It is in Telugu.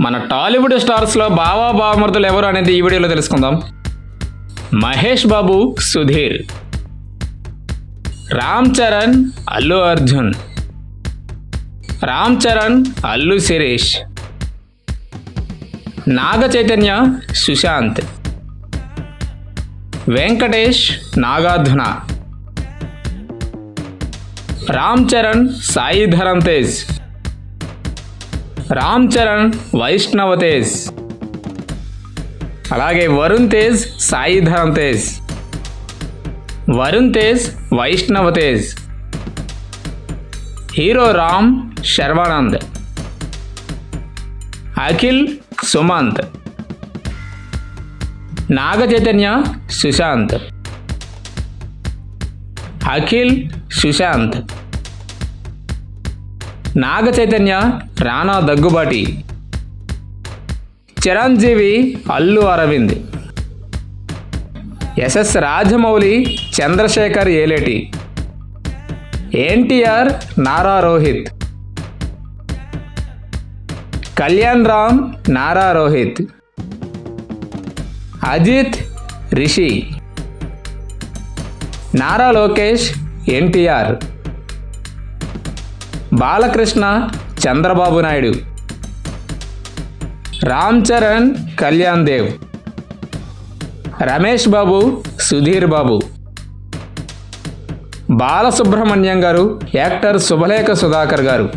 మన టాలీవుడ్ స్టార్స్లో బావా బావమరుదులు ఎవరు అనేది ఈ వీడియోలో తెలుసుకుందాం. మహేష్ బాబు సుధీర్. రామ్ చరణ్ అల్లు అర్జున్. రామ్ చరణ్ అల్లు శిరీష్. నాగ చైతన్య సుశాంత్. వెంకటేష్ నాగార్జున. రామ్ చరణ్ సాయి ధరమ్ తేజ్. రామ్ చరణ్ వైష్ణవ తేజ్. అలాగే Varun Tej Sai Dharam Tej. Varun Tej Vaishnav Tej. Hero Ram Sharwanand. Akhil Sumanth. Naga Chaitanya Sushanth. Akhil Sushanth. Naga Chaitanya Rana Daggubati. Chiranjeevi Allu Aravind. SS Rajamouli Chandrasekhar Yeleti. NTR Nara Rohit. Kalyan Ram Nara Rohit. Ajith Rishi. Nara Lokesh NTR. Balakrishna Chandrababu Naidu. Ram Charan Kalyan Dev. Ramesh Babu Sudheer Babu. Balasubrahmanyam garu actor Subhalekha Sudhakar గారు.